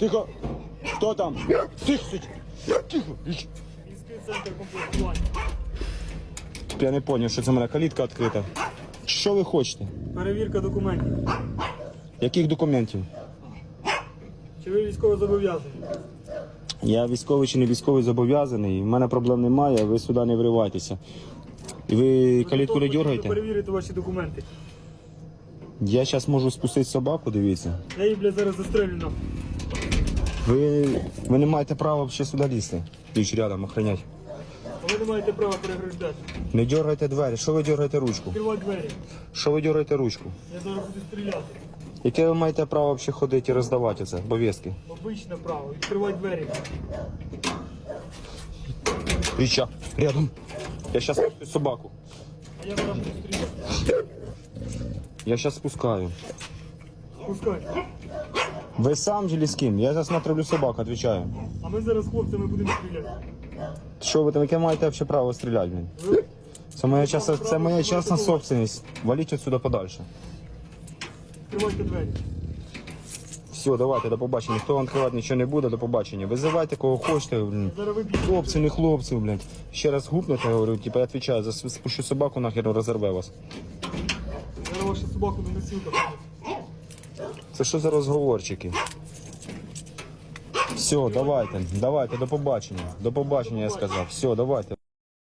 Тихо! Хто там? Тихо! Тихо! Центр комплектування. Я не зрозумів, що це в мене калітка відкрита. Що ви хочете? Перевірка документів. Яких документів? Чи ви військово зобов'язані? Я військовий чи не військовий зобов'язаний, в мене проблем немає, ви сюди не вривайтеся. І ви калітку не дергаєте? Перевірити ваші документи. Я зараз можу спустити собаку, дивіться. Я її, блядь, зараз застрелю нам. Ви, ви не маєте права ще сюди лізти. Ніч рядом охранять. Ви не маєте права переграждати. Не дергайте двері. Що ви дергаєте ручку? Відкривати двері. Що ви дергаєте ручку? Я зараз буду стріляти. Яке ви маєте право взагалі ходити і роздавати це, повістки? Обичне право. Відкривати двері. Річа, рядом. Я зараз спустю собаку. А я зараз буду стріляти. Я зараз спускаю. Пускай. Ви сам чи з ким? Я зараз натравлю собаку, відповідаю. А ми зараз з хлопцями будемо стріляти. Що ви там, яке маєте взагалі право стріляти? блін? Ви Це моя частна, це моя частна собственность. Валіть отсюди подальше. відкривайте двері. Все, давайте, до побачення. Ніхто вам відкривати нічого не буде, до побачення. Визивайте кого хочете. Блін. Зараз ви б'єте. Хлопці, не хлопці, блядь. Ще раз гупнете, я говорю, типа я відповідаю, за спущу собаку нахер розорве вас. Зараз вашу собаку на носілках. Це що за розговорчики? Все, давайте, давайте, до побачення. До побачення, я сказав. Все, давайте.